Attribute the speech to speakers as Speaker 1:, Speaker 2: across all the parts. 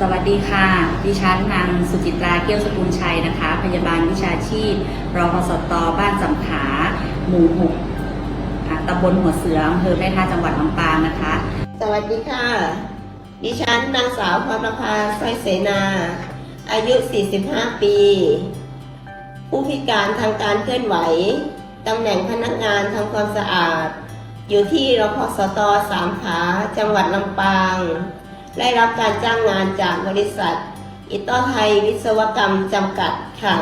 Speaker 1: สวัสดีค่ะ ดิฉันนางสุจิตราเกี้ยวสกุลชัยนะคะ พยาบาลวิชาชีพรพสตบ้านสำขา หมู่หกตำบลหัวเสืออำเภอแม่ท่าจังหวัดลำปางนะคะ
Speaker 2: สวัสดีค่ะ ดิฉันนางสาวพรประภาสร้อยเสนา อายุ 45 ปี ผู้พิการทางการเคลื่อนไหว ตำแหน่งพนักงานทำความสะอาด อยู่ที่รพสตสามขา จังหวัดลำปาง ได้รับการจ้างงานจากบริษัท อิตอไทยวิศวกรรมจำกัดค่ะ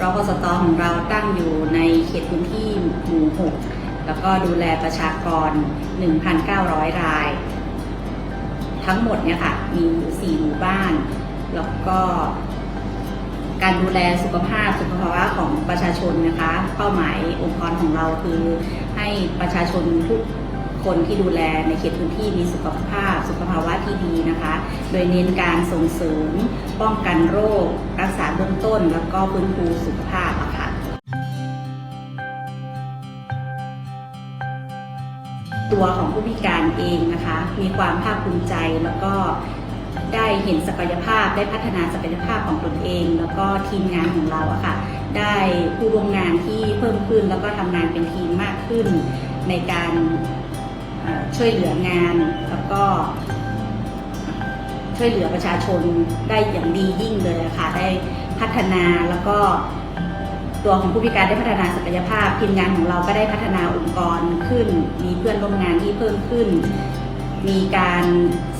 Speaker 1: รพสตของเราตั้งอยู่ในเขตพื้นที่หมู่ 6 แล้วก็ดูแลประชากร 1,900 ราย ทั้งหมดเนี่ยค่ะ มีอยู่4หมู่บ้าน แล้วก็การดูแลสุขภาพสุขภาวะของประชาชนนะคะ เป้าหมายองค์กรของเราคือให้ประชาชนทุก คนที่ดูแลในเขตพื้นที่มีสุขภาพ สุขภาวะที่ดีนะคะ โดยเน้นการส่งเสริมป้องกันโรค รักษาเบื้องต้น แล้วก็ฟื้นฟูสุขภาพะค่ะตัวของผู้พิการเองนะคะ มีความภาคภูมิใจแล้วก็ได้เห็นศักยภาพได้พัฒนาศักยภาพของตนเอง แล้วก็ทีมงานของเราอะค่ะ ได้ผู้ร่วมงานที่เพิ่มขึ้น แล้วก็ทำงานเป็นทีมมากขึ้นในการ ช่วยเหลืองานแล้วก็ช่วยเหลือประชาชนได้อย่างดียิ่งเลยค่ะ ได้พัฒนาแล้วก็ตัวของผู้พิการได้พัฒนาศักยภาพทีมงานของเราก็ได้พัฒนาองค์กรขึ้น มีเพื่อนร่วมงานที่เพิ่มขึ้น มีการ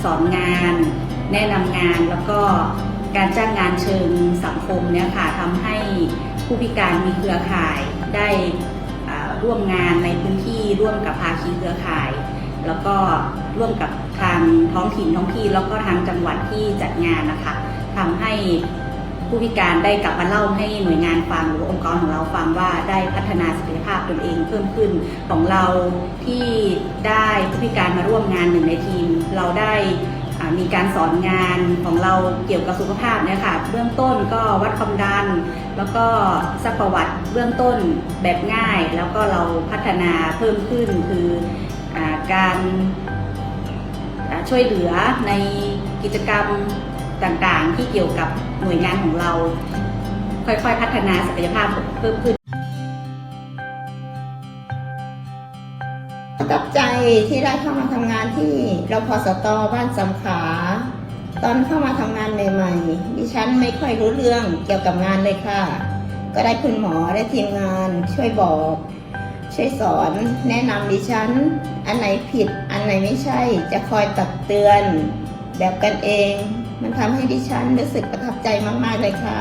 Speaker 1: สอนงาน แนะนำงานแล้วก็การจ้างงานเชิงสังคมเนี่ยค่ะทำให้ผู้พิการมีเครือข่ายได้ร่วมงานในพื้นที่ร่วมกับภาคีเครือข่าย แล้วก็ร่วมกับทางท้องถิ่นท้องที่แล้วก็ทางจังหวัดที่จัดงานนะคะทำให้ผู้พิการได้กลับมาเล่าให้หน่วยงานฟังหรือองค์กรของเราฟังว่าได้พัฒนาศักยภาพตนเองเพิ่มขึ้นของเราที่ได้ผู้พิการมาร่วมงานหนึ่งในทีม เราได้มีการสอนงานของเราเกี่ยวกับสุขภาพเนี่ยค่ะเบื้องต้นก็วัดความดัน แล้วก็สักประวัติเบื้องต้นแบบง่าย แล้วก็เราพัฒนาเพิ่มขึ้นคือ การช่วยเหลือในกิจกรรมต่างๆ ที่เกี่ยวกับหน่วยงานของเรา ค่อยๆ พัฒนาศักยภาพเพิ่มขึ้น
Speaker 2: ประทับใจที่ได้เข้ามาทำงานที่รพสตบ้านสำขา ตอนเข้ามาทำงานใหม่ๆ ดิฉันไม่ค่อยรู้เรื่องเกี่ยวกับงานเลยค่ะ ก็ได้คุณหมอได้ทีมงานช่วยบอก ช่วยสอนแนะนำดิฉัน อันไหนผิดอันไหนไม่ใช่ จะคอยตักเตือน แบบกันเอง มันทำให้ดิฉันรู้สึกประทับใจมากๆเลยค่ะ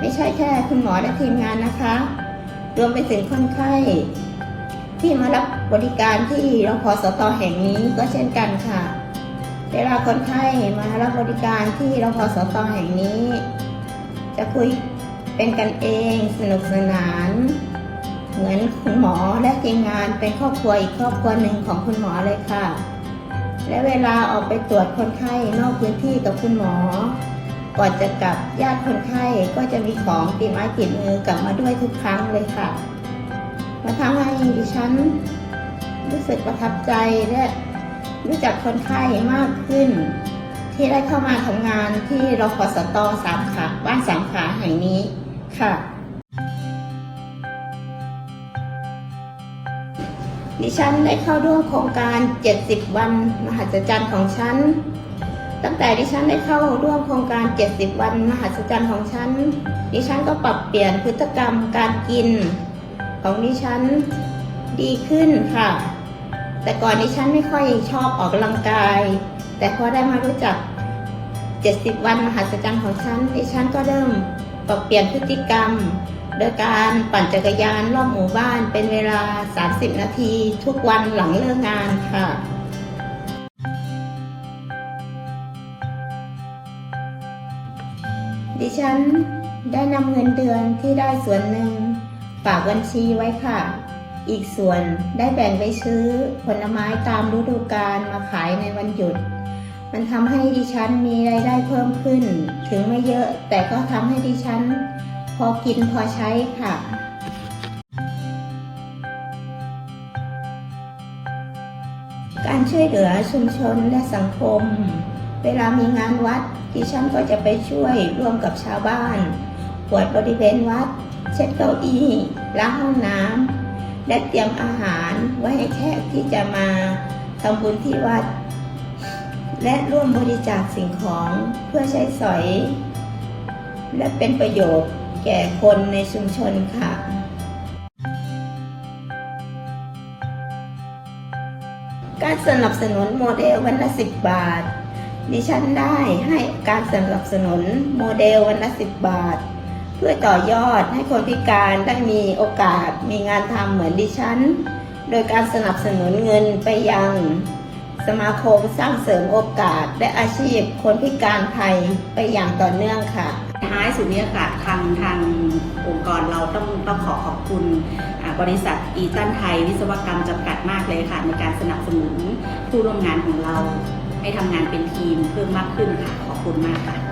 Speaker 2: ไม่ใช่แค่คุณหมอและทีมงานนะคะ รวมไปถึงคนไข้ ที่มารับบริการที่รพสตแห่งนี้ก็เช่นกันค่ะ เวลาคนไข้มารับบริการที่รพสตแห่งนี้ จะคุยเป็นกันเองสนุกสนาน เหมือนคุณหมอและทีมงานเป็นครอบครัวอีกครอบครัวหนึ่งของคุณหมอเลยค่ะ และเวลาออกไปตรวจคนไข้นอกพื้นที่กับคุณหมอ ก่อนจะกลับญาติคนไข้ก็จะมีของติดไม้ติดมือกลับมาด้วยทุกครั้งเลยค่ะมาทำให้ดิฉันรู้สึกประทับใจและรู้จักคนไข้มากขึ้น ที่ได้เข้ามาทำงานที่รพสตสามขาบ้านสามขาแห่งนี้ค่ะ ดิฉันได้เข้าร่วมโครงการ 70 วันมหัศจรรย์ของฉัน ตั้งแต่ดิฉันได้เข้าร่วมโครงการ 70 วันมหัศจรรย์ของฉัน ดิฉันก็ปรับเปลี่ยนพฤติกรรมการกิน ของดิฉันดีขึ้นค่ะ แต่ก่อนดิฉันไม่ค่อยชอบออกกำลังกาย แต่พอได้มารู้จัก 70 วันมหัศจรรย์ของฉัน ดิฉันก็เริ่มปรับเปลี่ยนพฤติกรรม โดยการปั่นจักรยานรอบหมู่บ้านเป็นเวลา 30 นาทีทุกวันหลังเลิกงานค่ะดิฉันได้นำเงินเดือนที่ได้ส่วนหนึ่งฝากบัญชีไว้ค่ะ อีกส่วนได้แบ่งไปซื้อผลไม้ตามฤดูกาลมาขายในวันหยุด มันทำให้ดิฉันมีรายได้เพิ่มขึ้น ถึงไม่เยอะแต่ก็ทำให้ดิฉัน พอกินพอใช้ค่ะการช่วยเหลือชุมชนและสังคม เวลามีงานวัดดิฉันก็จะไปช่วยร่วมกับชาวบ้านกวาดบริเวณวัด เช็ดเก้าอี้ล้างห้องน้ำและเตรียมอาหารไว้ให้แขกที่จะมาทำบุญที่วัด และร่วมบริจาคสิ่งของเพื่อใช้สอย และเป็นประโยชน์ แก่คนในชุมชนค่ะการสนับสนุนโมเดลวันละสิบบาท ดิฉันได้ให้การสนับสนุนโมเดลวันละสิบบาท เพื่อต่อยอดให้คนพิการได้มีโอกาสมีงานทำเหมือนดิฉัน โดยการสนับสนุนเงินไปยัง สมาคมสร้างเสริมโอกาสและอาชีพคนพิการไทยไปอย่างต่อเนื่องค่ะ
Speaker 1: ท้ายสุดเนี้ค่ะทางทางองค์กรเราต้องต้องขอขอบคุณบริษัทอีตันไทย วิศวกรรมจำกัดมากเลยค่ะ ในการสนับสนุนผู้ร่วมงานของเราให้ทำงานเป็นทีมเพิ่มมากขึ้นค่ะ ขอบคุณมากค่ะ